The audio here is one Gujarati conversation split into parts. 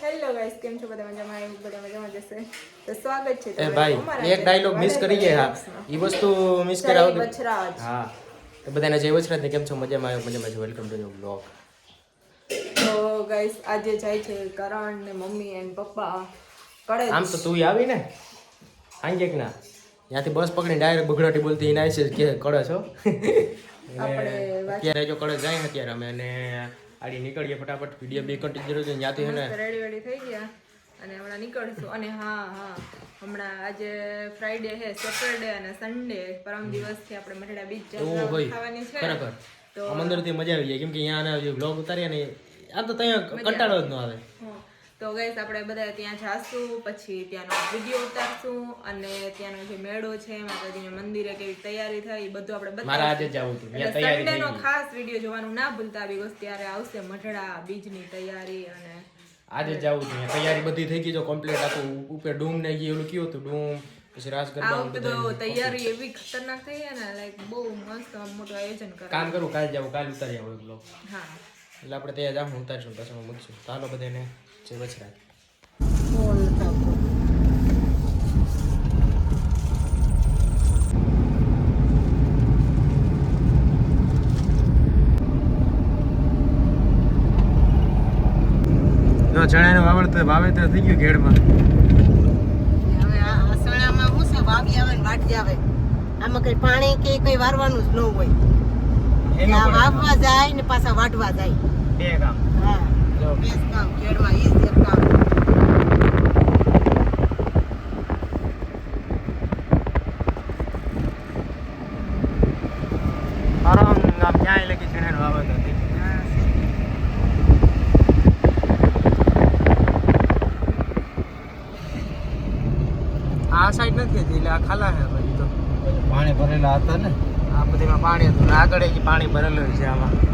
હેલો ગાઈસ કેમ છો? બધા મજામાં? એવું બધા મજામાં જશે તો સ્વાગત છે એ તમારું ભાઈ એક ડાયલોગ મિસ કરી ગયા. હા. એ વસ્તુ મિસ કરાવ. હા. તો બધાને જય વચરાજ ને કેમ છો? મજામાં આવ્યો મજામાં છો? વેલકમ ટુ યોર બ્લોગ તો ગાઈસ આજે જાય છે કરણ ને મમ્મી એન્ડ પપ્પા. કડે આમ તો તું આવી ને આંગે કે ના. ત્યાંથી બસ પકડીને ડાયરેક્ટ બગડાટી બોલતી એના છે કે કડે છો. આપણે અત્યારે જો કડે જાય ને અત્યારે અમે અને આડી નીકળીએ ફટાફટ. વીડિયો બે કન્ટિન્યુ છે ત્યાંથી હે ને? રેડી રેડી થઈ ગયા અને હમણાં નીકળશું. અને હા હા હમણાં આજે ફ્રાઈડે છે સેટરડે અને સન્ડે પરમ દિવસથી આપણે મઢડા બીચ ખાવાની છે. બરાબર તો આમ અંદરથી મજા આવી જાય કેમ કે અહીંયા બ્લોગ ઉતારીએ ને આ તો ત્યાં કંટાળો જ ન આવે. તો ગઈસ આપણે બધા ત્યાં જાશું પછી ત્યાંનો વીડિયો ઉતારશું અને ત્યાંનો જે મેળો છે માતાજીના મંદિરે કેવી તૈયારી થઈ બધું આપણે મારા આજે જવું હતું ખાસ વીડિયો જોવાનું ના ભૂલતા બિકોઝ ત્યારે આવશે મઢડા બીજની તૈયારી અને આજે જ જવું છે તૈયારી બધી થઈ ગઈ જો કમ્પ્લીટ આખું ઉપર ડૂમ ને એ ઓલું કયું હતું ડૂમ પછી રાસ ગરબા તૈયારી એવી ખતરનાક થઈ ને લાઈક બહુ મસ્ત મોટું આયોજન કરે કામ કરું કાલ જાવ કાલ ઉતારી આવું બ્લોગ હા. એટલે આપણે ત્યાં જાઉં ઉતારશું પછી મૂકશું ચાલો બધાને. જય વચરાજ જો ચણાનું વાવડ વાવેતર થઈ ગયું ઘેડમાં. હવે આ અસણામાં શું છે વાવી આવે ને વાટી આવે. આમાં કઈ પાણી કે કઈ વારવાનું જ ન હોય. વાવવા જાય ને પાછા વાટવા જાય. બે કામ. હા. જો બેસ કામ ખેડમાં ઈ જ કામ આરામ ક્યાંય થઈ ગયું આ સાઈડ નથી હતી એટલે આ ખાલા છે પછી તો. પાણી ભરેલા હતા ને? આ બધીમાં પાણી હતું. આગળ પાણી ભરેલું છે આમાં.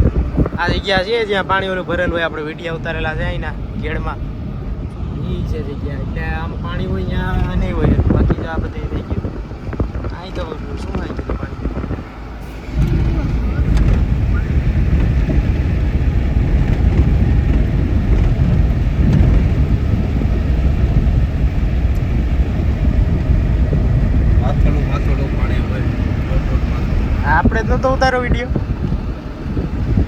આ જગ્યા છે જ્યાં પાણી ઓલું ભરેલું હોય આપણે વિડીયા ઉતારેલા છે અહીંના ઘેડમાં એ છે જગ્યા એટલે આમ પાણી હોય ત્યાં નહીં હોય. બાકી તો આ બધી થઈ ગયું. અહીં તો શું આવી ગયું. આપણે જ નતો ઉતારો વીડિયો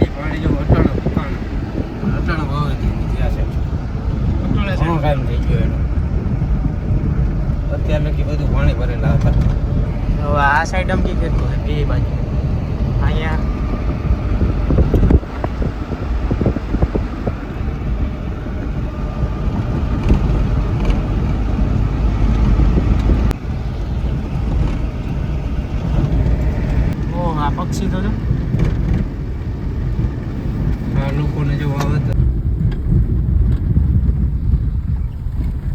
એ પાણી જો અટાણું અટાણું અટાણું વાવેતર થયા છે ઘણું ટાઈમ થઈ ગયો એનો. અત્યાર લગી બધું પાણી ભરેલા હતા. હવે આ સાઈડ અમકી કેટલું હોય બે બાજુ. અહીંયા. પક્ષી તો જો આ લોકોને જો વાવેતર આ બાજુ આય હારું છે ને ઢીંગલી તમારી ઢીંગલી હું કરે મારું વાતે છે તો કેરે કેરે કેરે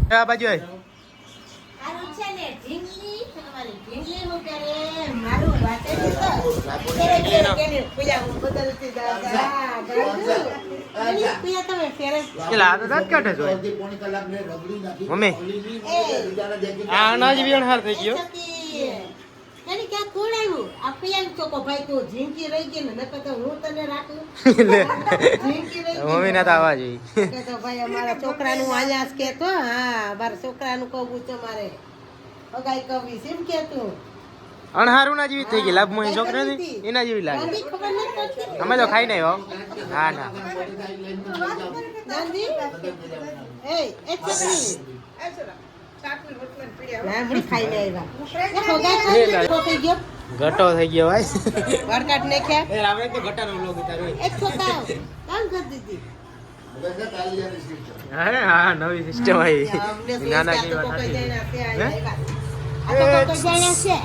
પૂજા હું બદલતી દાદા ગાડું અલી પૂજા તમે ફેરે પેલા આ તો દાંત કાઢે છે મમ્મી. આ અનાજ વિયણ હાર થઈ ગયો. તને ક્યાં આ પિયાન ચોકો ભાઈ તું ઝીંકી રહી ગઈ ને નકર તો હું તને રાખું. રહી મમ્મી ના તો જોઈ કે તો ભાઈ અમારા છોકરાનું અહીંયા જ તો હા મારા છોકરાનું કહું તમારે. અગાઈ કવી એમ કે તું અણહારું ના જેવી થઈ ગઈ. લાભ મોહી છોકરા એના જેવી લાગે. અમે તો ખાઈ નહીં હો. હા ના. એ એ છોકરી. એ ઘટો થઈ ગયો. ભાઈ. વરકાટ ને ખ્યા આપણે તો ઘટાનો વ્લોગ ઉતાર્યો એક છોકરા કામ કરી દીધી. હા હા નવી સિસ્ટમ આવી. નાના આ તો જેવા કોઈ નથી.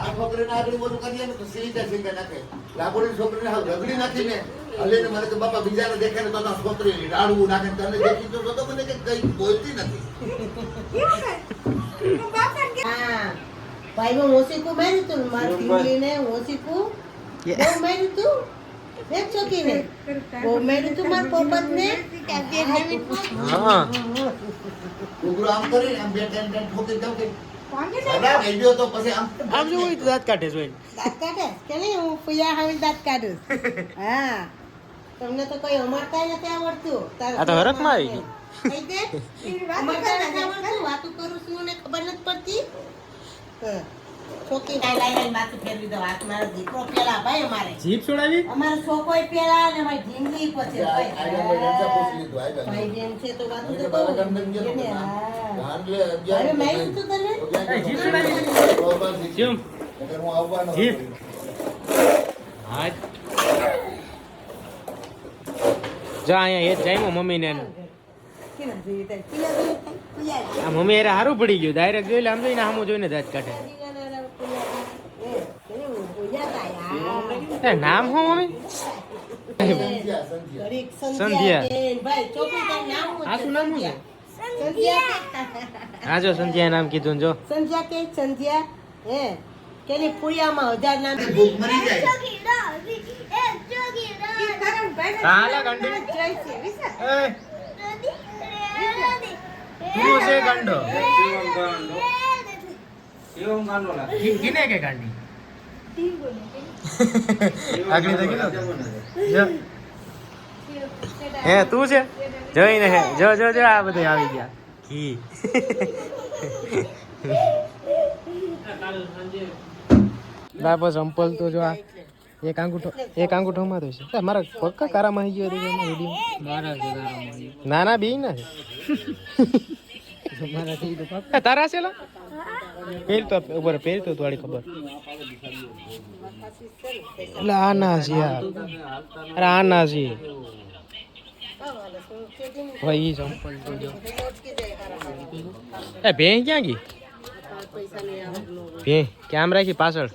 આ છોકરીને આટલું બધું કરીએ ને તો સીધા સીધા નાખે. લાકડી છોકરીને હાવ રગડી નાખી ને. હલે મારે તો બાપા બીજાને દેખે ને તો છોકરી રાડવું નાખે ને તને દેખી તો તો મને કે કઈ બોલતી નથી. એક ચોકીને તું મારા હા આમ કરી આમ બે ટેન ટેન ઠોકી દઉં કે ગયો આમ જો દાંત કાઢે દાંત કાઢે કે નહીં હું ફુયા હાવી દાંત કાઢું હા તમને તો કોઈ અમારતા નથી આવડતું આ તો આવી ગઈ. કહી દે મગજ નથી આવડતું, વાતું કરું છું ને ખબર નથી પડતી છોકરી લાઈ લાઈ લાઈ માથું ફેરવી દો હાથ મારો દીકરો પેલા ભાઈ અમારે જીપ છોડાવી અમારો છોકરો પેલા ને અમારી જિંદગી પછી આ- આ ભાઈ એમના પૂછી લીધું, આ ભાઈ. ભાઈ જેમ છે તો વાતું તો કહું. ગામને ગયો તો હા. ગાંડલે અગિયાર હવે માર્યું તું તને? તો ક્યાં એ જીપ ગયો? ચડાવી બરોબર જીપ. કેમ? નકર હું આવવાનો જીપ. હા જો અહીંયા એ જ જાય મમ્મી આ મમ્મી એરે સારું પડી ગયું. ડાયરેક્ટ જોઈ લે આમ જોઈને હામું જોઈને દાંત કાઢે. નામ શું મમ્મી? સંધ્યા, નામ શું આ શું નામ શું સંધ્યા. હા જો સંધ્યા નામ કીધું જો. સંધ્યા કે સંધ્યા. હે કેની પુરિયામાં હજાર નામ. મરી જાય. હાલે ઘંટી એ તું છે ગાંડો શિવમ ગાંડો. લાગે. કી- કે ગાંડી? આગળ તો કીધું હે તું છે? જોઈને હે. જો જો જો આ બધે આવી ગયા. કી બાપો સંપલ તો જો આ એક અંગૂઠો એક અંગૂઠો માં તો છે મારા પક્કા કારામાં આવી ગયો વીડિયો ના ના બી ના છે. તારા છે લા પેલ તો ઉપર પેલ તો થોડી ખબર. એટલે આ ના છે યાર. અરે આ ના છે. ભાઈ સંપલ તો જો એ ભેં ક્યાં ગઈ? ભેં, કેમ રાખી પાછળ?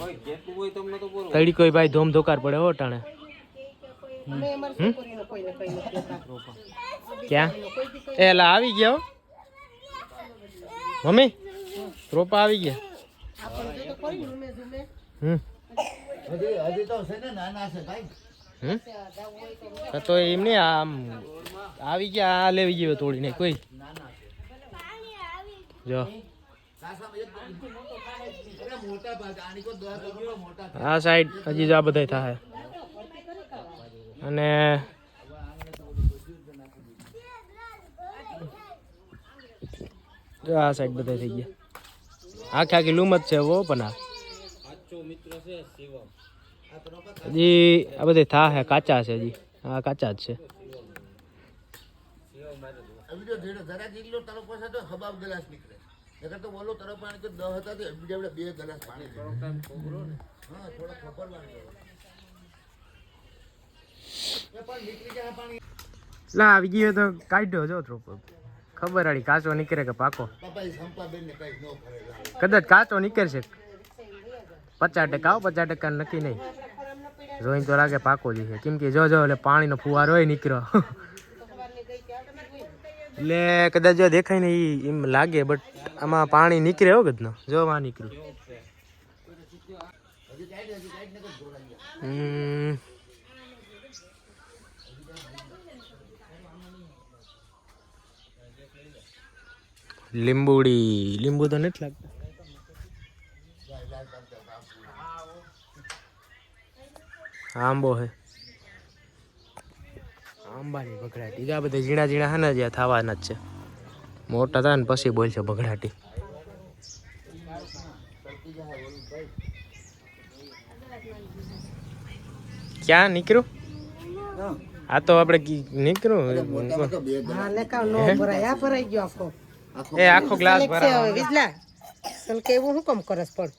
કોઈ જેટલું હોય તમને તો બોલો તડી કોઈ ભાઈ ધોમ ધોકાર પડે હો ટાણે. ક્યાં? એલા આવી ગયા મમ્મી, રોપા આવી ગયા. હમ. તો એમ નહીં આમ આવી ગયા, આ લેવી ગયો તોડીને કોઈ. જો. આ સાઈડ હજી જ આ બધા થાય. અને જો આ સાઈડ બધા થઈ ગયા. આખે આખી લૂમ જ છે વો પણ આ. હજી આ બધે થા હે કાચા છે હજી. હા કાચા જ છે. નકર તો બોલો તરફ પાણી કે દહ હતા તો બીજા આપણે બે ગ્લાસ પાણી. હા થોડો ખબર લાગે. લા આવી ગયો તો કાઢ્યો જો થોડો ખબર આડી કાચો નીકળે કે પાકો? કદાચ કાચો નીકળશે. પચાસ ટકા આવો પચાસ ટકા નક્કી નહીં. જોઈને તો લાગે પાકો જ છે. કેમ કે જો જો એટલે પાણીનો ફુવારો હોય નીકળ્યો એટલે કદાચ જો દેખાય ને એમ લાગે બટ આમાં પાણી નીકળે હો કદનો. જો આ નીકળ્યું. હમ. લીંબુડી. લીંબુ તો નથી લાગતા. આંબો હે. આંબાની બગડાટી આ બધા ઝીણા ઝીણા હે ને જ્યાં થવાના જ છે. મોટા થાય ને પછી બોલશે બગડાટી ક્યાં નીકળ્યું? આ તો આપણે નીકળ્યું. ને નો. એ આખો ગ્લાસ ભરાવો હવે, વિજલા. સલકે એવું હું કમ કરસ પડ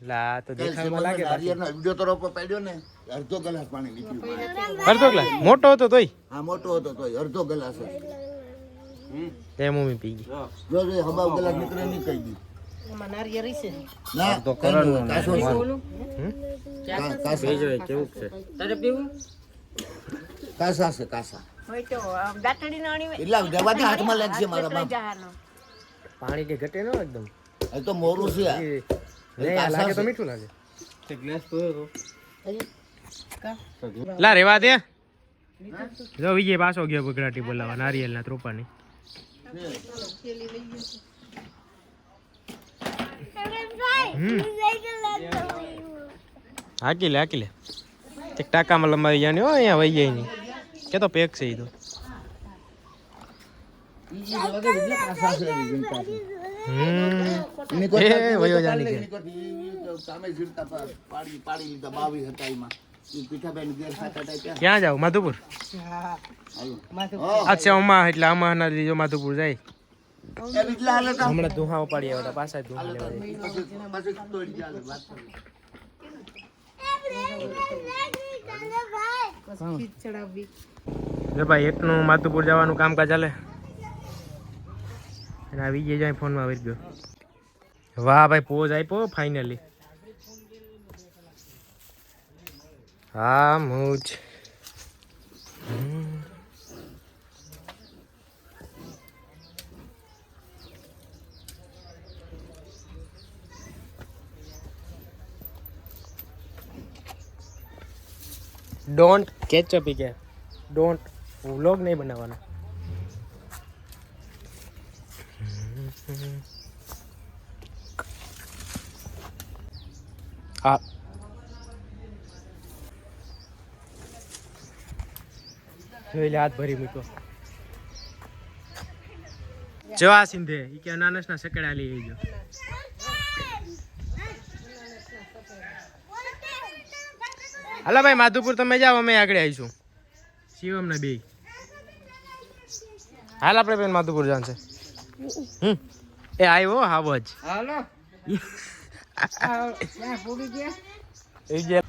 લા તો દેખાવામાં લાગે બાકી. વિડિયો તો તરફ પડ્યો ને અડધો ગ્લાસ પાણી નીકળ્યું અડધો ગ્લાસ મોટો હતો તોય? હા મોટો હતો તોય અડધો ગ્લાસ હતો. તે મમ્મી પી ગઈ. જો જો હબાવ ગ્લાસ નીકળે નહીં કહી દી. નારિયેળ છે. ના કાસો છે. કાસા. કેવું છે? તારે પીવું? કાસા છે કાસા. હોય તો અણી હોય. એટલા જવા દે હાથમાં લાગશે મારા બાપ. પાણી કે ઘટે નો એકદમ? એ તો મોરું છે. આ. લાગે તો મીઠું લાગે. તે ગ્લાસ? લા રેવા દે. જો વિજય પાછો ગયો બગડાટી બોલાવા નારિયેલ ના ત્રોપાની. હાકી લે હાકી લે. એક ટાકામાં લંબાવી જાય હો અહીંયા વહી જાય નહીં કે તો પેક છે એ તો. પાડી પાડી પાડી પાડી ક્યાં જાવ? માધુપુર? અચ્છા અમા એટલે આમાં ના લીધો માધુપુર જાય. હમણાં ધુહા ઉપાડી આવ્યા પાછા ધુહા લેવા જો ભાઈ, એકનું માધુપુર જવાનું કામકાજ ચાલે અને આવી વિજય જાય ફોનમાં આવી ગયો. વાહ ભાઈ, પોઝ આપ્યો ફાઇનલી. હા મૂજ. ડોન્ટ કેચઅપ કે. ડોન્ટ વ્લોગ નહીં બનાવવાનો. હા. જોઈ લે હાથ ભરી મૂકો જવા આ સિંધે ઈ કે અનાનસ ના સકડા લઈ ગયો હાલો ભાઈ માધુપુર તમે જાઓ અમે આગળ આવીશું. શિવમ ને બે હાલ આપણે બેન માધુપુર જાન છે. હમ. એ આવ્યો હાવ જ. હાલો. વિજય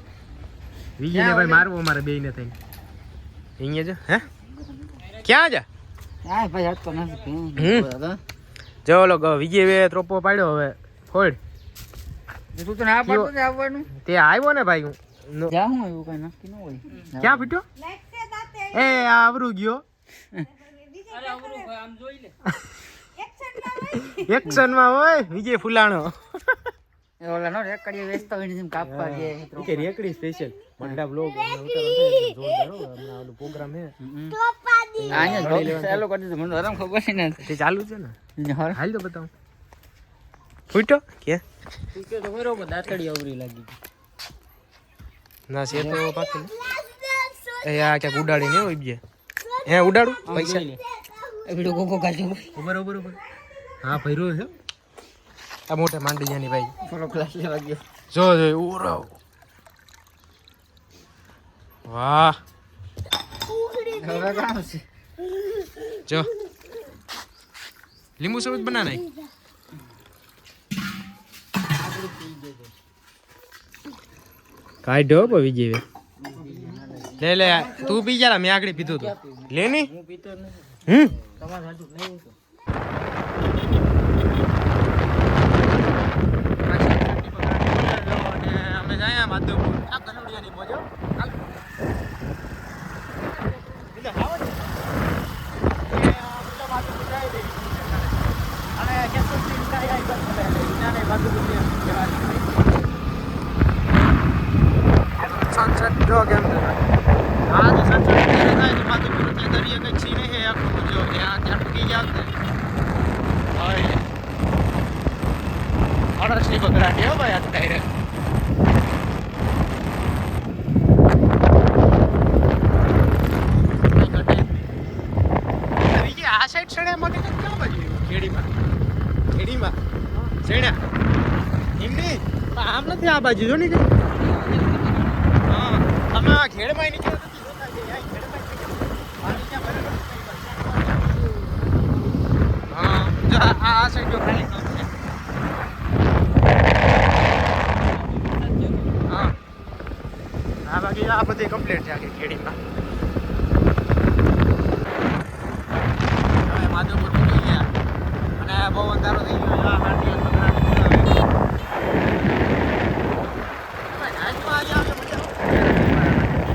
વિજયને ભાઈ મારવો અમારે બે ને અહીંયા જો હે? ક્યાં જા? હા ભાઈ હાથ તો. નથી જો ઓલો ગ- વિજય વે ત્રોપો પાડ્યો હવે. ફોડ. તું તો ના પાડતો આવવાનું? તે આવ્યો ને ભાઈ હું. નો- હું એવું કઈ નક્કી ન હોય. ક્યાં ફીટ્યો? એ આ આવરું ગયો. એક્શનમાં હોય? વિજય ફુલાણો. ઓલા નો રેકડીએ વેચતા હોય જેમ કાપવા જે કે રેકડી સ્પેશિયલ મંડા બ્લોગ હમણાં પ્રોગ્રામ હે આને ચાલુ કરી દીધું મને હરામ ખબર છે ને તે ચાલુ છે ને? હાલ. તો બતાવ. કે? તો બરોબર દાતડી અવરી લાગી ના છે તો પાકી એ આ ક્યાંક ઉડાડી ને હોય હે ઉડાડું? પૈસા. વિડિયો કોકો કાઢજો ઉપર ઉપર ઉપર હા ભર્યો છે. આ મોટા માંડી જાની ભાઈ. ફોલો ક્લાસ લેવા ગયો. જો જો ઉરો વાહ. હવે કામ છે જો. લીંબુ શરબત બના નાખ કાઢ્યો પવી વિજય લે લે તું પી જરા મેં આગળ પીધું તું. લે ની? હું પીતો નથી હમ તમારે હાજુ નહીં તો અમે જાય માધવપુર આ કનુડિયાની મોજો હાલ. એટલે આવો ને. એ આ બધા માધવપુર જાય છે. અને કાંઈ કાંઈ. વિનાને માધવપુરની જવાની. સનસેટ જો કેમ આ જે સનસેટ થાય છે માધવપુર દરિયે કંઈક સીને છે આખું જો ત્યાં ત્યાં ટૂંકી જાવ ને હોય અડસની બગડાટી હો ભાઈ આ ડાયરેક્ટ આ સાઈડ સડ્યા માટે તો ક્યાં બાજુ? ખેડીમાં. ખેડીમાં. સડ્યા એમ નહીં પણ આમ નથી આ બાજુ જો ને હા. તમે આ ખેડમાં નીકળ્યા નથી જોતા કે આ ખેડમાં નીકળ્યા. આ નીચે ભરેલો છે. હા જો આ આ સાઈડ ખાલી છે હા. બાકી આ બધી કમ્પ્લીટ છે આખી ખેડીમાં હવે માધવપુર પહોંચી ગયા અને બહુ અંધારો થઈ ગયો છે. આ હાંડિયા બકરાને બોલાવે. ભાઈ, નાચવા આવી આવજો, મજા આવશે.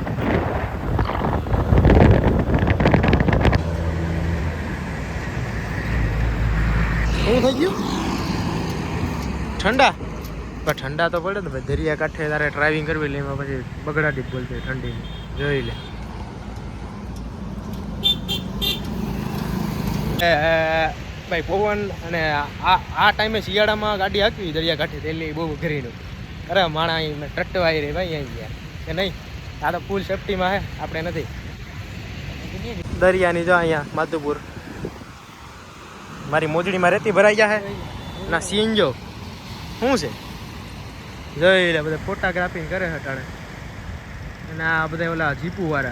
શું થઈ ગયું ઠંડા પણ ઠંડા તો પડે ને ભાઈ. દરિયા કાંઠે તારે ડ્રાઇવિંગ કરવી એટલે એમાં પછી બગડાટી બોલતી ઠંડી જોઈ લે. એ, ભાઈ પવન અને આ આ ટાઈમે શિયાળામાં ગાડી હાકવી દરિયા કાંઠે તેલી બહુ ઘરીનું. અરે માણા અહીં ટટ્ટવાઈ રહી ભાઈ અહીં ગયા. કે નહીં? આ તો ફૂલ સેફટીમાં હે આપણે નથી. દરિયાની જો અહીંયા માધુપુર. મારી મોજડીમાં રેતી ભરાઈ ગયા હે. ના સીન જો શું છે? જોઈ લે બધા ફોટોગ્રાફી કરે છે અટાણે. અને આ બધા ઓલા જીપુ વાળા.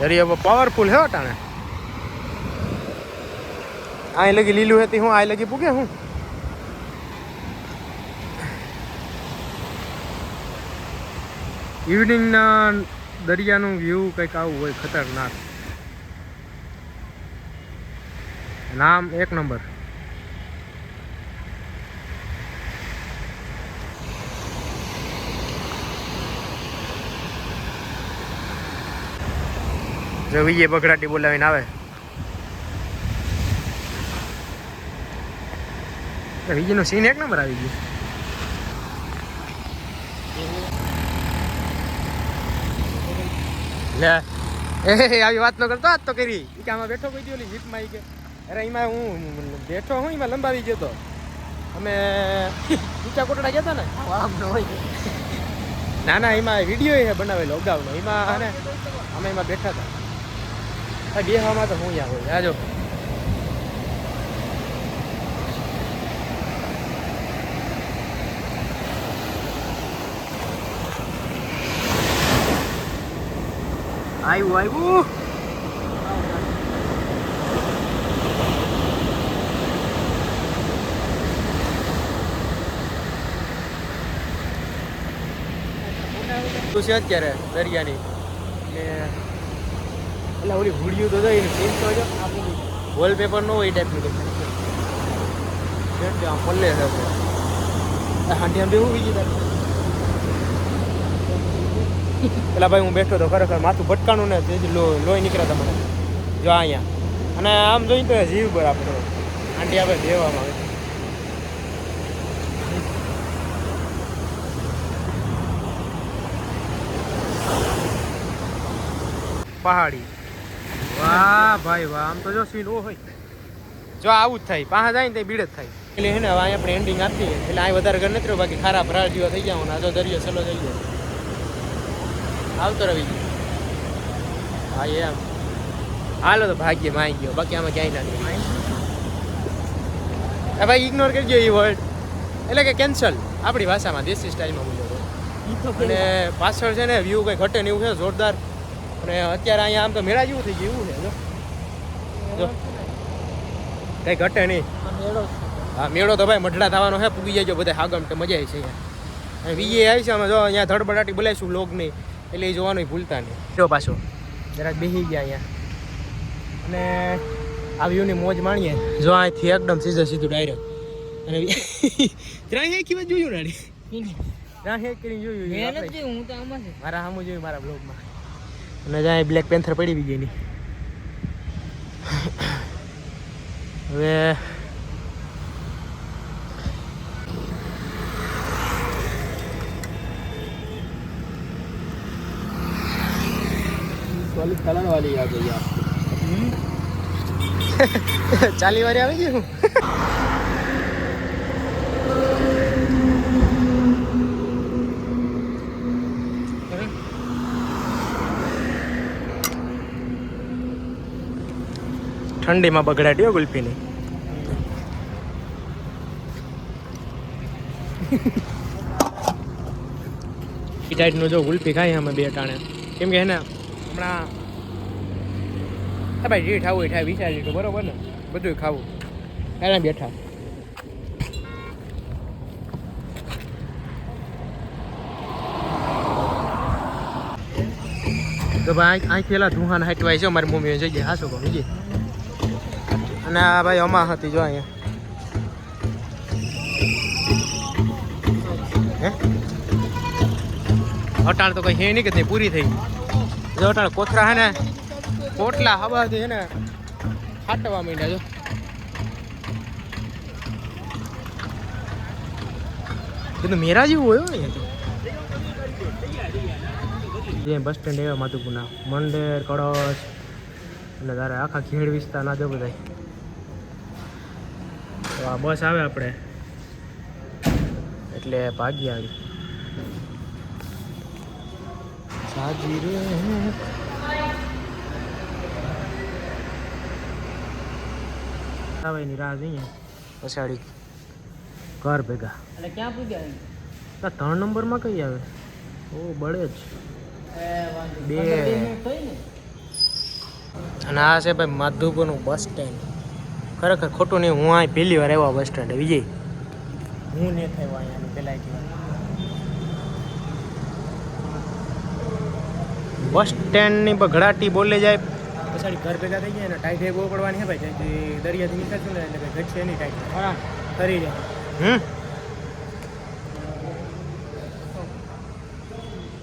દરિયો પાવરફુલ હે અટાણે. આય લગી લીલું હતી હું આય લગી પૂગે હું? ઇવનિંગના દરિયાનું વ્યૂ કંઈક આવું હોય ખતરનાક. નામ એક નંબર. જો વિજય બગડાટી બોલાવીને આવે. વિજયનો સીન એક નંબર આવી ગયો. લે. એ આવી વાત ન કરતો, આજ તો કરી. આમાં બેઠો કોઈ દી જીપમાં આવી કે અરે એમાં હું બેઠો હું એમાં લંબાવી ગયો તો. અમે ઊંચા કોટડા ગયા હતા ને? આમ ન હોય. ના ના એમાં વીડિયો એ બનાવેલો અગાઉનો. એમાં અને અમે એમાં બેઠા હતા બેહવામાં તો હું યા હોય. આજો આવ્યું આવ્યું શું છે અત્યારે દરિયાની. ને એટલે ઓલી હુડિયું તો એની સીન તો જો વોલપેપર નો હોય એ ટાઈપનું તો. આમ પલ્લે છે હાંડી હાંડી હું બીજી પેલા ભાઈ હું બેઠો તો ખરેખર માથું ભટકાણું ને તેથી લોહી નીકળ્યા હતા મને. જો અહીંયા. અને આમ જોઈને તો જીવ બરાબર આંટી આપણે દેવામાં આવે. પહાડી. વાહ ભાઈ વાહ આમ તો જો સીન ઓ હોય જો આવું જ થાય. પાછા જાય ને તે બીડ જ થાય. એટલે હે ને હવે અહીંયા આપણે એન્ડિંગ આપીએ. એટલે અહીં વધારે ઘર નથી રહ્યો બાકી ખારા ભરાળ જેવા થઈ ગયા આ આજો દરિયો સલો થઈ ગયો. આવતો રવિ હા એમ હાલો તો ભાગ્યમાં આવી ગયો. બાકી આમાં ક્યાંય નથી એ ભાઈ ઇગ્નોર ગયો એ વર્ડ એટલે કે કેન્સલ આપણી ભાષામાં દેશી સ્ટાઇલમાં બોલ્યો અને પાછળ છે ને વ્યૂ કંઈ ઘટે ને એવું છે? જોરદાર. અને અત્યારે અહીંયા આમ તો મેળા જેવું થઈ ગયું છે જો. કંઈ ઘટે નહીં. હા મેળો તો ભાઈ મઢડા થવાનો છે પૂગી જાય બધા હાગમ તો મજા આવી છે અહીંયા. વીએ આવી છે અમે જો અહીંયા ધડબડાટી બોલાવીશું લોગ નહીં એટલે એ જોવાનું ભૂલતા નહીં. જો પાછો જરાક બેસી ગયા અહીંયા. અને આ વ્યૂની મોજ માણીએ. જો અહીંથી એકદમ સીધે સીધું ડાયરેક્ટ અને ત્યાં એક જોયું નાડી ત્યાં એક કરીને જોયું મારા સામું જોયું મારા બ્લોગમાં અને જ્યાં બ્લેક પેન્થર પડી બી ગઈ હવે કલર વાળી આ ગઈ ચાલી વાળી આવી ગયું ઠંડીમાં બગડાટ્યો ગુલ્ફીની. એ ટાઈપનું જો ગુલ્ફી ખાઈ અમે બે ટાણે કેમ કે એને હમણાં ભાઈ જે ખાવું એ થાય વિચારી લીધું, બરોબર ને? બધું ખાવું. એના બેઠા. તો ભાઈ અહીં પેલા ધુહાન હાટવાય છે મારી મમ્મીએ જઈએ હા શું કહું અને આ ભાઈ અમા હતી જો અહીંયા. હે? અટાણ તો કઈ હે નહીં કે તે પૂરી થઈ. જો અટાણ કોથરા હે ને પોટલા હવાથી હે ને ફાટવા માંડ્યા જો. કીધું મેરા જેવું હોય અહીંયા જે બસ સ્ટેન્ડ એવા માધુપુરના. મંડેર કળશ અને તારે આખા ખેડ વિસ્તાર ના જો બધા. તો આ બસ આવે આપણે. એટલે ભાગી આવી હાજી રે આવે ની રાહ જોઈએ. પછાડી ઘર ભેગા. એટલે ક્યાં પૂગ્યા ત્રણ નંબરમાં કઈ આવે? ઓ બળે જ. બે. અને આ છે ભાઈ માધુપુરનું બસ સ્ટેન્ડ. ખરેખર ખોટું નહીં હું અહીં પહેલી વાર આવ્યો બસ સ્ટેન્ડ વિજય. હું નહીં થયો અહીંયા પેલા બસ સ્ટેન્ડની બઘડાટી બોલે જાય. પછી ઘર ભેગા થઈ જાય ને ટાઈટ એ બહુ પડવાની છે ભાઈ દરિયાથી નીકળશું ને એટલે ઘટશે નહીં ટાઈટ ખરી જાય. હમ?